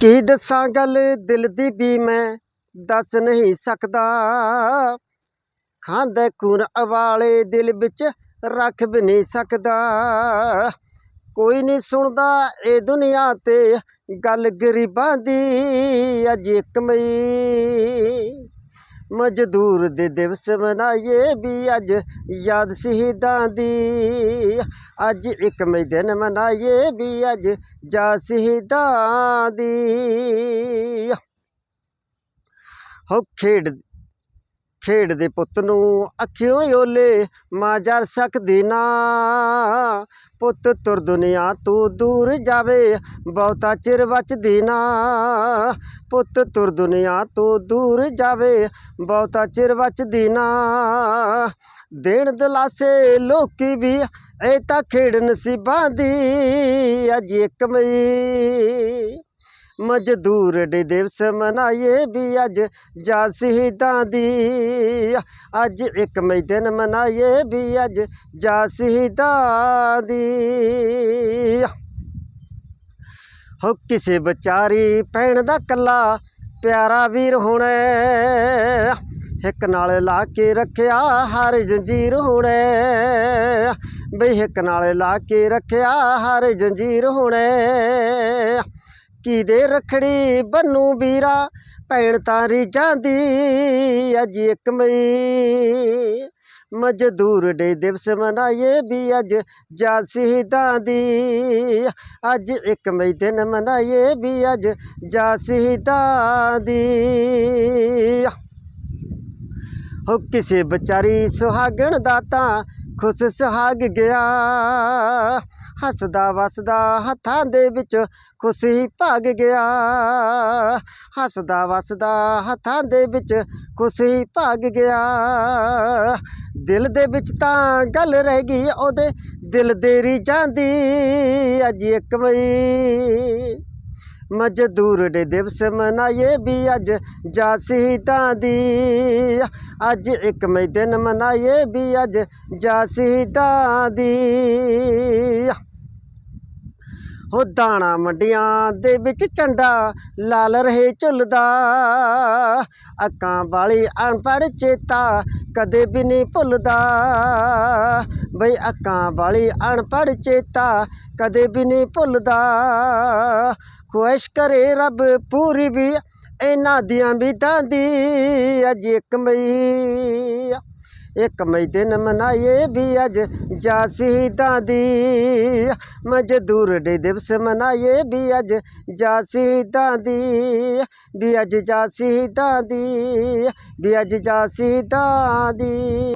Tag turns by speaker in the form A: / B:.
A: ਕੀ ਦੱਸਾਂ ਗੱਲ? ਦਿਲ ਦੀ ਵੀ ਮੈਂ ਦੱਸ ਨਹੀਂ ਸਕਦਾ। ਖਾਂਦਾ ਖੂਨ ਅਵਾਲੇ ਦਿਲ ਵਿੱਚ ਰੱਖ ਵੀ ਨਹੀਂ ਸਕਦਾ। ਕੋਈ ਨਹੀਂ ਸੁਣਦਾ ਇਹ ਦੁਨੀਆ ਤੇ ਗੱਲ ਗਰੀਬਾਂ ਦੀ ਅੱਜ ਇੱਕ ਮਈ ਮਜ਼ਦੂਰ ਦੇ ਦਿਵਸ ਮਨਾਈਏ ਵੀ ਅੱਜ ਯਾਦ ਸ਼ਹੀਦਾਂ ਦੀ। ਅੱਜ ਇੱਕ ਮਈ ਦਿਨ ਮਨਾਈਏ ਵੀ ਅੱਜ ਯਾਦ ਸ਼ਹੀਦਾਂ ਦੀ। ਹੋ ਖੇਡ ਖੇਡਦੇ ਪੁੱਤ ਨੂੰ ਅੱਖਿਓਂ ਓਲੇ ਮਾਂ ਜਰ ਸਕਦੀ ਨਾ। ਪੁੱਤ ਤੁਰ ਦੁਨੀਆ ਤੂੰ ਦੂਰ ਜਾਵੇ, ਬਹੁਤਾ ਚਿਰ ਬਚਦੀ ਨਾ। ਪੁੱਤ ਤੁਰ ਦੁਨੀਆ ਤੂੰ ਦੂਰ ਜਾਵੇ, ਬਹੁਤਾ ਚਿਰ ਬਚਦੀ ਨਾ। ਦੇਣ ਦਲਾਸੇ ਲੋਕੀ ਵੀ ਇਹ ਤਾਂ ਖੇਡ ਨਸੀਬਾਂ ਦੀ, ਅੱਜ ਇੱਕ ਮਈ। ਮਜ਼ਦੂਰ ਦੇ ਦਿਵਸ ਮਨਾਈਏ ਵੀ ਅੱਜ ਜਾ ਸ਼ਹੀਦਾਂ ਦੀ। ਅੱਜ ਇੱਕ ਮਈ ਦਿਨ ਮਨਾਈਏ ਵੀ ਅੱਜ ਜਾ ਸ਼ਹੀਦਾਂ ਦੀ। ਹੋ ਕਿਸੇ ਵਿਚਾਰੀ ਭੈਣ ਦਾ ਕੱਲਾ ਪਿਆਰਾ ਵੀਰ ਹੋਣਾ ਇੱਕ ਨਾਲ ਲਾ ਕੇ ਰੱਖਿਆ ਹਰ ਜੰਜੀਰ ਹੋਣਾ ਬਈ ਹਿੱਕ ਨਾਲ ਲਾ ਕੇ ਰੱਖਿਆ ਹਰ ਜੰਜੀਰ ਹੋਣਾ ਕੀ ਦੇ ਰਖੜੀ ਬੰਨੂ ਵੀਰਾ? ਭੈਣ ਤਾਰੀ ਜਾਂਦੀ ਅੱਜ ਇੱਕ ਮਈ। ਮਜ਼ਦੂਰ ਡੇ ਦਿਵਸ ਮਨਾਈਏ ਵੀ ਅੱਜ ਜਾ ਸ਼ਹੀਦਾਂ ਦੀ। ਅੱਜ ਇੱਕ ਮਈ ਦਿਨ ਮਨਾਈਏ ਵੀ ਅੱਜ ਜਾ ਸ਼ਹੀਦਾਂ ਦੀ। ਹੋ ਕਿਸੇ ਵਿਚਾਰੀ ਸੁਹਾਗਣ ਦਾ ਤਾਂ ਖੁਸ਼ ਸੁਹਾਗ ਗਿਆ। ਹੱਸਦਾ ਵਸਦਾ ਹੱਥਾਂ ਦੇ ਵਿੱਚ ਖੁਸ਼ੀ ਭਾਗ ਗਿਆ। ਹੱਸਦਾ ਵਸਦਾ ਹੱਥਾਂ ਦੇ ਵਿੱਚ ਖੁਸ਼ੀ ਭਾਗ ਗਿਆ। ਦਿਲ ਦੇ ਵਿੱਚ ਤਾਂ ਗੱਲ ਰਹਿ ਗਈ, ਉਹਦੇ ਦਿਲ ਦੇਰੀ ਜਾਂਦੀ। ਅੱਜ ਇੱਕ ਮਈ ਮਜ਼ਦੂਰ ਦੇ ਦਿਵਸ ਮਨਾਈਏ ਵੀ ਅੱਜ ਜਾ ਸ਼ਹੀਦਾਂ ਦੀ। ਅੱਜ ਇੱਕ ਮਈ ਦਿਨ ਮਨਾਈਏ ਵੀ ਅੱਜ ਜਾ ਸ਼ਹੀਦਾਂ ਦੀ। ਹੋ ਦਾਣਾ ਮੰਡੀਆਂ ਦੇ ਵਿੱਚ ਝੰਡਾ ਲਾਲ ਰਹੇ ਝੁੱਲਦਾ। ਅੱਕਾਂ ਵਾਲੀ ਅਨਪੜ੍ਹ ਚੇਤਾ ਕਦੇ ਵੀ ਨਹੀਂ ਭੁੱਲਦਾ। ਬਈ ਅੱਕਾਂ ਵਾਲੀ ਅਨਪੜ੍ਹ ਚੇਤਾ ਕਦੇ ਵੀ ਨਹੀਂ ਭੁੱਲਦਾ। ਖੁਆਇਸ਼ ਕਰੇ ਰੱਬ ਪੂਰੀ ਵੀ, ਇਹਨਾਂ ਦੀਆਂ ਵਿਧਾਂ ਦੀ ਅੱਜ ਇੱਕ ਮਈ। ਇੱਕ ਮਈ ਦਿਨ ਮਨਾਈਏ ਵੀ ਅੱਜ ਜਾ ਸ਼ਹੀਦਾਂ ਦੀ। ਮਜ਼ਦੂਰ ਦੇ ਦਿਵਸ ਮਨਾਈਏ ਵੀ ਅੱਜ ਜਾ ਸ਼ਹੀਦਾਂ ਦੀ। ਵੀ ਅੱਜ ਜਾ ਸ਼ਹੀਦਾਂ ਦੀ, ਵੀ ਅੱਜ ਜਾ ਸ਼ਹੀਦਾਂ ਦੀ।